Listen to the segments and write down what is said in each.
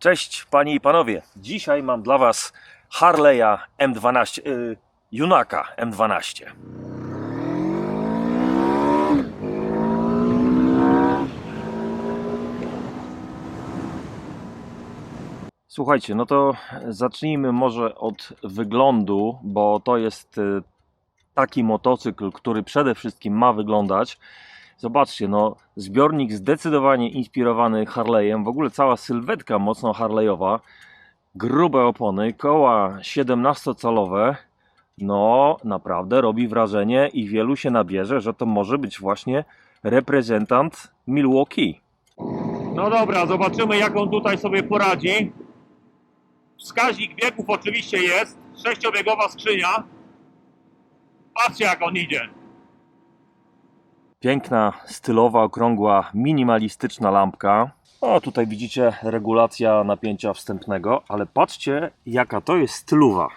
Cześć panie i panowie. Dzisiaj mam dla was Harley'a M12, y, Junaka M12. Słuchajcie, no to zacznijmy może od wyglądu, bo to jest y, taki motocykl, który przede wszystkim ma wyglądać. Zobaczcie, no zbiornik zdecydowanie inspirowany Harley'em, w ogóle cała sylwetka mocno Harley'owa, grube opony, koła 17-calowe, no naprawdę robi wrażenie i wielu się nabierze, że to może być właśnie reprezentant Milwaukee. No dobra, zobaczymy jak on tutaj sobie poradzi. Wskaźnik biegów oczywiście jest. Sześciobiegowa skrzynia. Patrzcie jak on idzie. Piękna, stylowa, okrągła, minimalistyczna lampka. O, tutaj widzicie regulacja napięcia wstępnego, ale patrzcie, jaka to jest stylowa.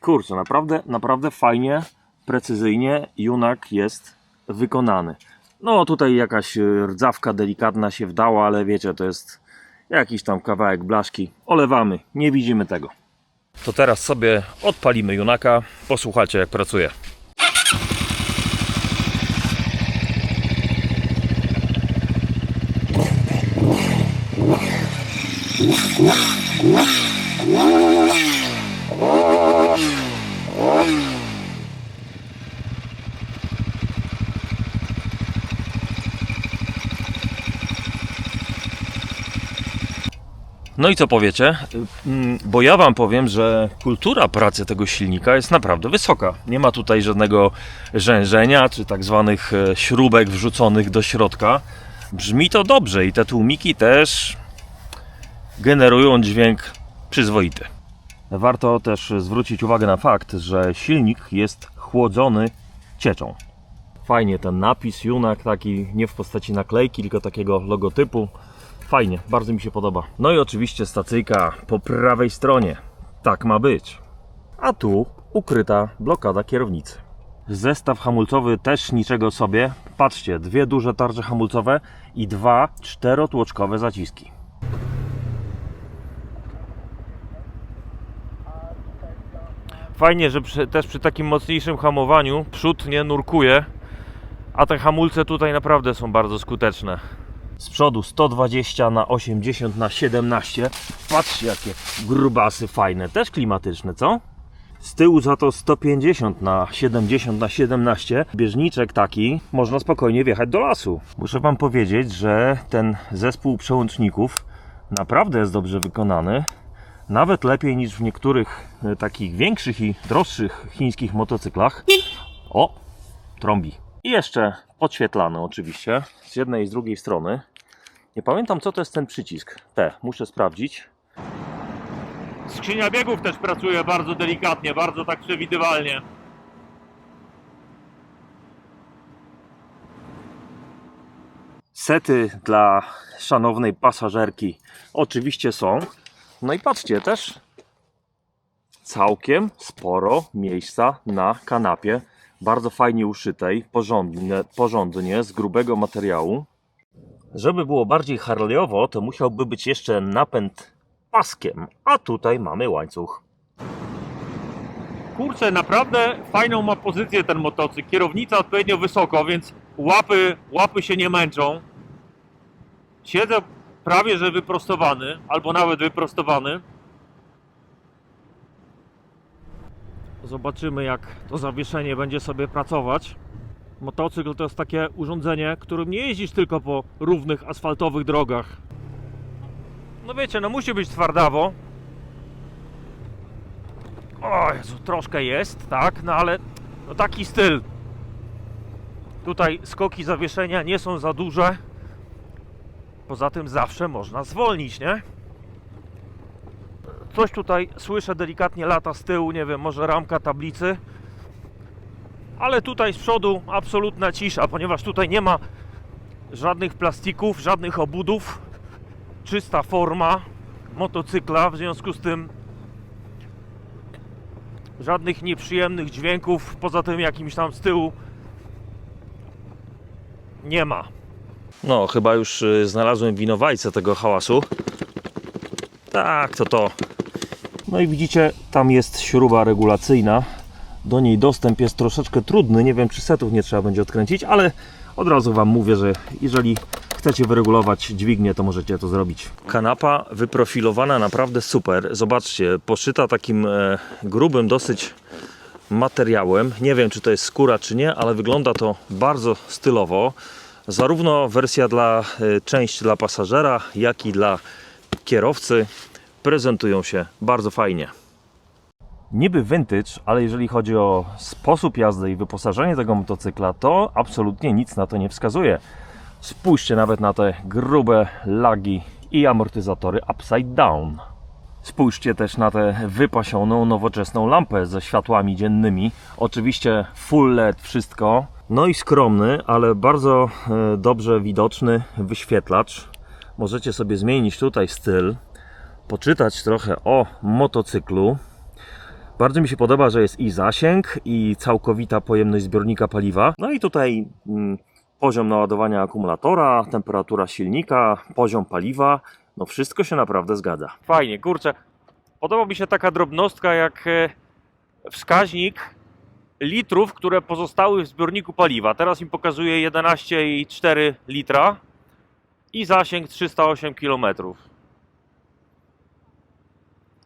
Kurczę, naprawdę, naprawdę fajnie, precyzyjnie Junak jest wykonany. No, tutaj jakaś rdzawka delikatna się wdała, ale wiecie, to jest jakiś tam kawałek blaszki. Olewamy, nie widzimy tego. To teraz sobie odpalimy Junaka, posłuchajcie jak pracuje. No i co powiecie? Mm, Bo ja Wam powiem, że kultura pracy tego silnika jest naprawdę wysoka. Nie ma tutaj żadnego rzężenia czy tak zwanych e, śrubek wrzuconych do środka. Brzmi to dobrze i te tłumiki też generują dźwięk przyzwoity. Warto też zwrócić uwagę na fakt, że silnik jest chłodzony cieczą. Fajnie ten napis Junak taki nie w postaci naklejki, tylko takiego logotypu. Fajnie, bardzo mi się podoba. No i oczywiście stacyjka po prawej stronie. Tak ma być. A tu ukryta blokada kierownicy. Zestaw hamulcowy też niczego sobie. Patrzcie, dwie duże tarcze hamulcowe i dwa czterotłoczkowe zaciski. Fajnie, że przy, też przy takim mocniejszym hamowaniu przód nie nurkuje, a te hamulce tutaj naprawdę są bardzo skuteczne. Z przodu 120 na 80 na 17. Patrzcie jakie grubasy fajne, też klimatyczne, co? Z tyłu za to 150 na 70 na 17. Bieżniczek taki, można spokojnie wjechać do lasu. Muszę Wam powiedzieć, że ten zespół przełączników naprawdę jest dobrze wykonany. Nawet lepiej niż w niektórych e, takich większych i droższych chińskich motocyklach. O, trąbi. I jeszcze podświetlane oczywiście, z jednej i z drugiej strony. Nie pamiętam co to jest ten przycisk. T, muszę sprawdzić. Skrzynia biegów też pracuje bardzo delikatnie, bardzo tak przewidywalnie. Sety dla szanownej pasażerki oczywiście są. No i patrzcie, też całkiem sporo miejsca na kanapie. Bardzo fajnie uszytej, porządnie, porządnie z grubego materiału. Żeby było bardziej harleyowo, to musiałby być jeszcze napęd paskiem, a tutaj mamy łańcuch. Kurczę, naprawdę fajną ma pozycję ten motocykl. Kierownica odpowiednio wysoko, więc łapy, łapy się nie męczą. Siedzę prawie że wyprostowany, albo nawet wyprostowany. Zobaczymy jak to zawieszenie będzie sobie pracować. Motocykl to jest takie urządzenie, którym nie jeździsz tylko po równych asfaltowych drogach. No wiecie, no musi być twardawo, o Jezu, troszkę jest, tak, no ale no taki styl. Tutaj skoki zawieszenia nie są za duże. Poza tym zawsze można zwolnić, nie? Coś tutaj słyszę delikatnie lata z tyłu, nie wiem, może ramka tablicy. Ale tutaj z przodu absolutna cisza, ponieważ tutaj nie ma żadnych plastików, żadnych obudów. Czysta forma motocykla, w związku z tym żadnych nieprzyjemnych dźwięków poza tym jakimś tam z tyłu nie ma. No, chyba już y, znalazłem winowajcę tego hałasu. Tak, to to. No i widzicie, tam jest śruba regulacyjna. Do niej dostęp jest troszeczkę trudny. Nie wiem, czy setów nie trzeba będzie odkręcić, ale od razu Wam mówię, że jeżeli chcecie wyregulować dźwignię, to możecie to zrobić. Kanapa wyprofilowana naprawdę super. Zobaczcie, poszyta takim e, grubym dosyć materiałem. Nie wiem, czy to jest skóra, czy nie, ale wygląda to bardzo stylowo. Zarówno wersja dla e, część dla pasażera, jak i dla kierowcy prezentują się bardzo fajnie. Niby vintage, ale jeżeli chodzi o sposób jazdy i wyposażenie tego motocykla, to absolutnie nic na to nie wskazuje. Spójrzcie nawet na te grube lagi i amortyzatory upside down. Spójrzcie też na tę wypasioną, nowoczesną lampę ze światłami dziennymi. Oczywiście full LED wszystko. No i skromny, ale bardzo e, dobrze widoczny wyświetlacz. Możecie sobie zmienić tutaj styl, poczytać trochę o motocyklu. Bardzo mi się podoba, że jest i zasięg, i całkowita pojemność zbiornika paliwa. No i tutaj mm, poziom naładowania akumulatora, temperatura silnika, poziom paliwa. No wszystko się naprawdę zgadza. Fajnie, kurczę. Podoba mi się taka drobnostka jak e, wskaźnik litrów, które pozostały w zbiorniku paliwa. Teraz mi pokazuje 11,4 litra i zasięg 308 km.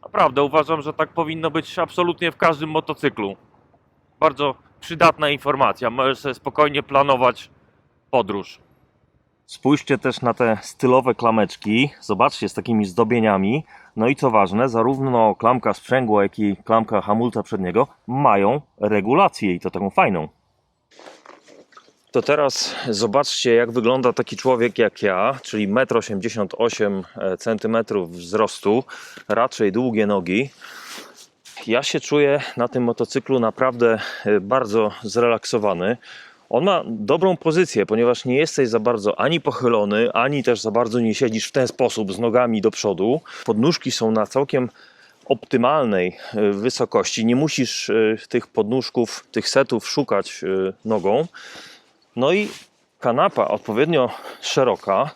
Naprawdę uważam, że tak powinno być absolutnie w każdym motocyklu. Bardzo przydatna informacja. Możesz sobie spokojnie planować podróż. Spójrzcie też na te stylowe klameczki. Zobaczcie z takimi zdobieniami. No i co ważne, zarówno klamka sprzęgła, jak i klamka hamulca przedniego mają regulację i to taką fajną. To teraz zobaczcie, jak wygląda taki człowiek jak ja, czyli 1,88 cm wzrostu, raczej długie nogi. Ja się czuję na tym motocyklu naprawdę e, bardzo zrelaksowany. On ma dobrą pozycję, ponieważ nie jesteś za bardzo ani pochylony, ani też za bardzo nie siedzisz w ten sposób z nogami do przodu. Podnóżki są na całkiem optymalnej e, wysokości. Nie musisz e, tych podnóżków, tych setów szukać e, nogą. No i kanapa odpowiednio szeroka.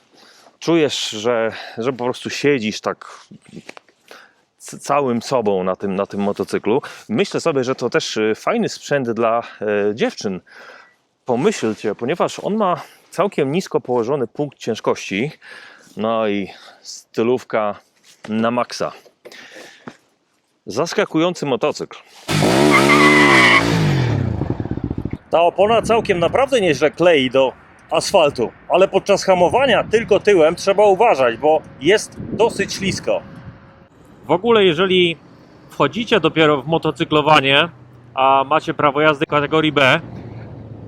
Czujesz, że, że po prostu siedzisz tak całym sobą na tym, na tym motocyklu. Myślę sobie, że to też fajny sprzęt dla dziewczyn. Pomyślcie, ponieważ on ma całkiem nisko położony punkt ciężkości. No i stylówka na maksa. Zaskakujący motocykl. Ta opona całkiem naprawdę nieźle klei do asfaltu, ale podczas hamowania tylko tyłem trzeba uważać, bo jest dosyć ślisko. W ogóle, jeżeli wchodzicie dopiero w motocyklowanie, a macie prawo jazdy kategorii B,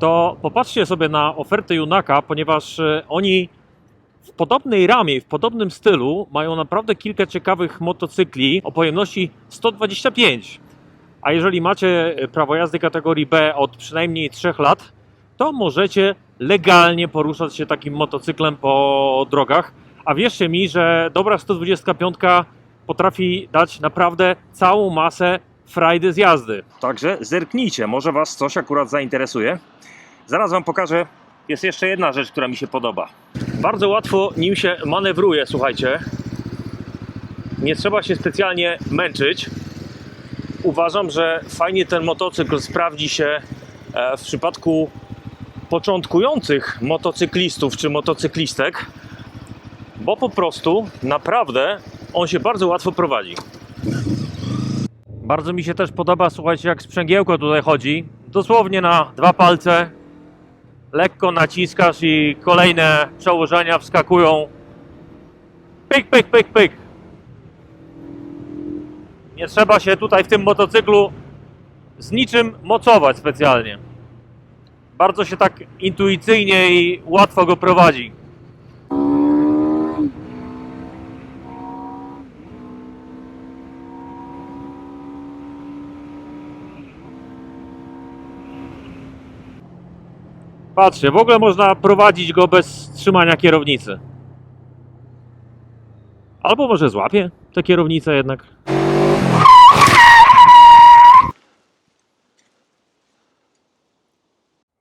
to popatrzcie sobie na ofertę Junaka, ponieważ e, oni w podobnej ramie, w podobnym stylu mają naprawdę kilka ciekawych motocykli o pojemności 125. A jeżeli macie e, prawo jazdy kategorii B od przynajmniej 3 lat, to możecie legalnie poruszać się takim motocyklem po drogach. A wierzcie mi, że dobra 125 potrafi dać naprawdę całą masę frajdy z jazdy. Także zerknijcie, może Was coś akurat zainteresuje. Zaraz Wam pokażę. Jest jeszcze jedna rzecz, która mi się podoba. Bardzo łatwo nim się manewruje, słuchajcie. Nie trzeba się specjalnie męczyć. Uważam, że fajnie ten motocykl sprawdzi się e, w przypadku początkujących motocyklistów czy motocyklistek, bo po prostu naprawdę on się bardzo łatwo prowadzi. Bardzo mi się też podoba, słuchajcie, jak sprzęgiełko tutaj chodzi. Dosłownie na dwa palce. Lekko naciskasz i kolejne przełożenia wskakują. Pyk, pyk, pyk, pyk. Nie trzeba się tutaj w tym motocyklu z niczym mocować specjalnie. Bardzo się tak intuicyjnie i łatwo go prowadzi. Patrzcie, w ogóle można prowadzić go bez trzymania kierownicy. Albo może złapie tę kierownicę jednak.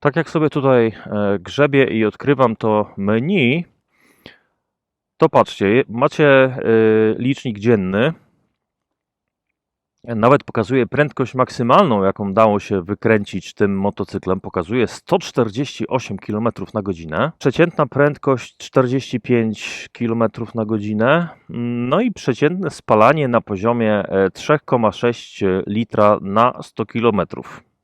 Tak jak sobie tutaj e, grzebię i odkrywam to menu, to patrzcie, macie y, licznik dzienny. Nawet pokazuje prędkość maksymalną, jaką dało się wykręcić tym motocyklem. Pokazuje 148 km na godzinę. Przeciętna prędkość 45 km na godzinę. No i przeciętne spalanie na poziomie e, 3,6 litra na 100 km.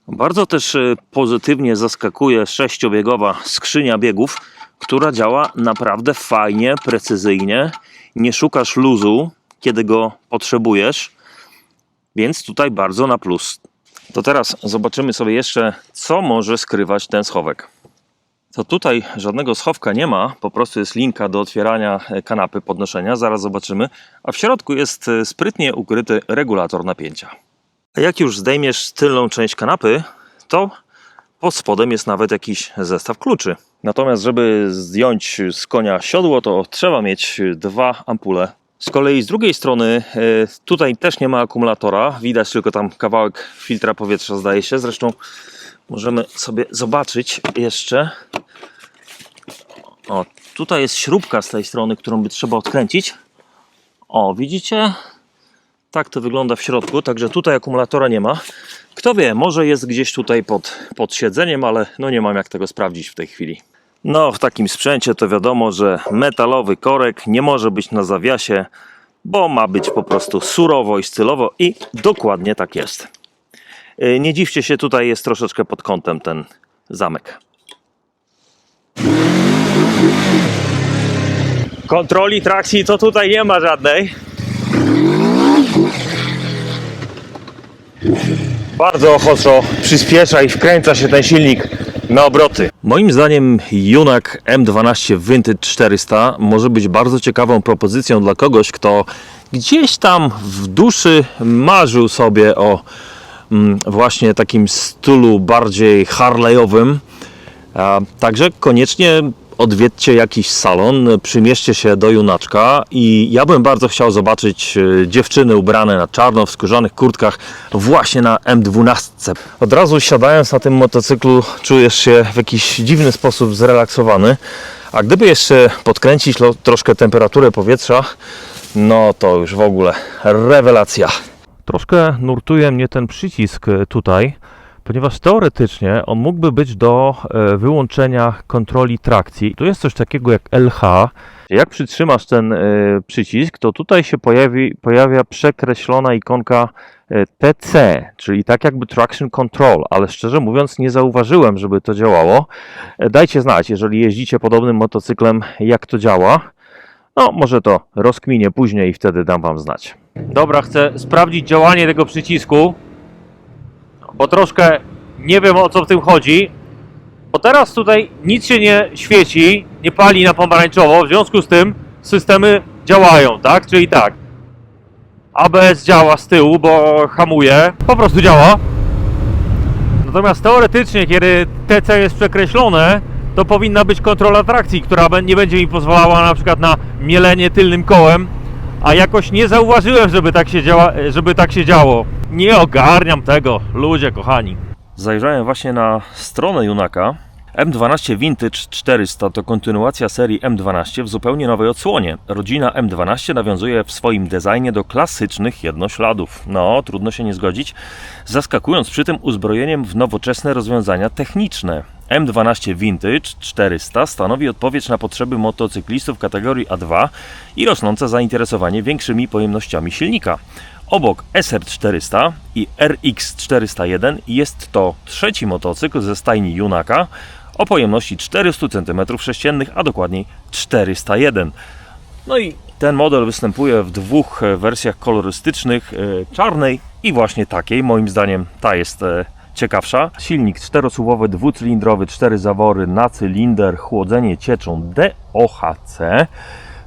Bardzo też e, pozytywnie zaskakuje sześciobiegowa skrzynia biegów, która działa naprawdę fajnie, precyzyjnie. Nie szukasz luzu, kiedy go potrzebujesz. Więc tutaj bardzo na plus. To teraz zobaczymy sobie jeszcze, co może skrywać ten schowek. To tutaj żadnego schowka nie ma, po prostu jest linka do otwierania e, kanapy podnoszenia, zaraz zobaczymy. A w środku jest e, sprytnie ukryty regulator napięcia. A jak już zdejmiesz tylną część kanapy, to pod spodem jest nawet jakiś zestaw kluczy. Natomiast, żeby zdjąć z konia siodło, to trzeba mieć dwa ampule z kolei z drugiej strony e, tutaj też nie ma akumulatora, widać tylko tam kawałek filtra powietrza zdaje się, zresztą możemy sobie zobaczyć jeszcze. O, tutaj jest śrubka z tej strony, którą by trzeba odkręcić. O, widzicie? Tak to wygląda w środku, także tutaj akumulatora nie ma. Kto wie, może jest gdzieś tutaj pod, pod siedzeniem, ale no nie mam jak tego sprawdzić w tej chwili. No, w takim sprzęcie to wiadomo, że metalowy korek nie może być na zawiasie, bo ma być po prostu surowo i stylowo i dokładnie tak jest. Yy, Nie dziwcie się, tutaj jest troszeczkę pod kątem ten zamek. Kontroli trakcji to tutaj nie ma żadnej. Bardzo ochoczo przyspiesza i wkręca się ten silnik na obroty. Moim zdaniem Junak M12 Vintage 400 może być bardzo ciekawą propozycją dla kogoś, kto gdzieś tam w duszy marzył sobie o mm, właśnie takim stylu bardziej Harley'owym. A, Także koniecznie odwiedźcie jakiś salon, przymierzcie się do Junaczka i ja bym bardzo chciał zobaczyć e, dziewczyny ubrane na czarno w skórzanych kurtkach właśnie na M12. Od razu siadając na tym motocyklu czujesz się w jakiś dziwny sposób zrelaksowany, a gdyby jeszcze podkręcić troszkę temperaturę powietrza, no to już w ogóle rewelacja. Troszkę nurtuje mnie ten przycisk tutaj, ponieważ teoretycznie on mógłby być do e, wyłączenia kontroli trakcji. Tu jest coś takiego jak LH. Jak przytrzymasz ten e, przycisk, to tutaj się pojawi, pojawia przekreślona ikonka e, TC, czyli tak jakby Traction Control, ale szczerze mówiąc nie zauważyłem, żeby to działało. Dajcie znać, jeżeli jeździcie podobnym motocyklem, jak to działa. No, może to rozkminię później i wtedy dam Wam znać. Dobra, chcę sprawdzić działanie tego przycisku, bo troszkę nie wiem o co w tym chodzi. Bo teraz tutaj nic się nie świeci, nie pali na pomarańczowo, w związku z tym systemy działają, tak? Czyli tak. ABS działa z tyłu, bo hamuje, po prostu działa. Natomiast teoretycznie, kiedy TC jest przekreślone, to powinna być kontrola trakcji, która nie będzie mi pozwalała na przykład na mielenie tylnym kołem, a jakoś nie zauważyłem, żeby tak się, działa, żeby tak się działo. Nie ogarniam tego, ludzie kochani. Zajrzałem właśnie na stronę Junaka. M12 Vintage 400 to kontynuacja serii M12 w zupełnie nowej odsłonie. Rodzina M12 nawiązuje w swoim designie do klasycznych jednośladów. No, trudno się nie zgodzić, zaskakując przy tym uzbrojeniem w nowoczesne rozwiązania techniczne. M12 Vintage 400 stanowi odpowiedź na potrzeby motocyklistów kategorii A2 i rosnące zainteresowanie większymi pojemnościami silnika. Obok SR400 i RX401 jest to trzeci motocykl ze stajni Junaka o pojemności 400 cm3, a dokładniej 401. No i ten model występuje w dwóch e, wersjach kolorystycznych, e, czarnej i właśnie takiej. Moim zdaniem ta jest e, ciekawsza. Silnik czterosuwowy, dwucylindrowy, cztery zawory na cylinder, chłodzenie cieczą DOHC.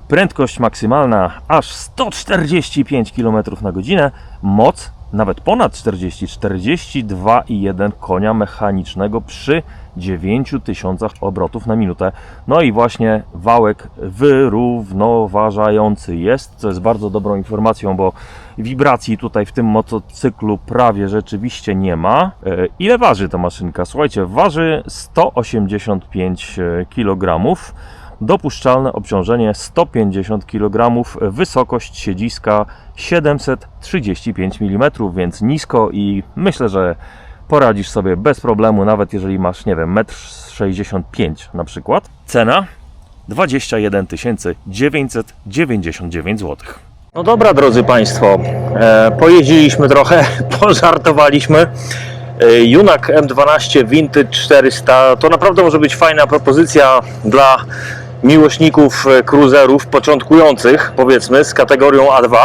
Prędkość maksymalna aż 145 km na godzinę. Moc nawet ponad 40, 42,1 konia mechanicznego przy 9000 obrotów na minutę. No i właśnie wałek wyrównoważający jest, co jest bardzo dobrą informacją, bo wibracji tutaj w tym motocyklu prawie rzeczywiście nie ma. E, Ile waży ta maszynka? Słuchajcie, waży 185 kg. Dopuszczalne obciążenie 150 kg, wysokość siedziska 735 mm, więc nisko i myślę, że poradzisz sobie bez problemu, nawet jeżeli masz, nie wiem, 1,65 m na przykład. Cena 21 999 zł. No dobra, drodzy Państwo, e, pojeździliśmy trochę, pożartowaliśmy. E, Junak M12 Vintage 400 to naprawdę może być fajna propozycja dla miłośników e, cruiserów początkujących, powiedzmy, z kategorią A2,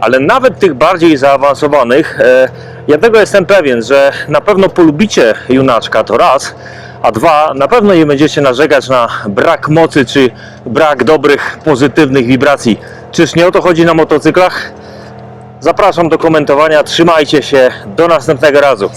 ale nawet tych bardziej zaawansowanych. E, ja tego jestem pewien, że na pewno polubicie Junaczka to raz, a dwa, na pewno nie będziecie narzekać na brak mocy czy brak dobrych, pozytywnych wibracji. Czyż nie o to chodzi na motocyklach? Zapraszam do komentowania. Trzymajcie się. Do następnego razu.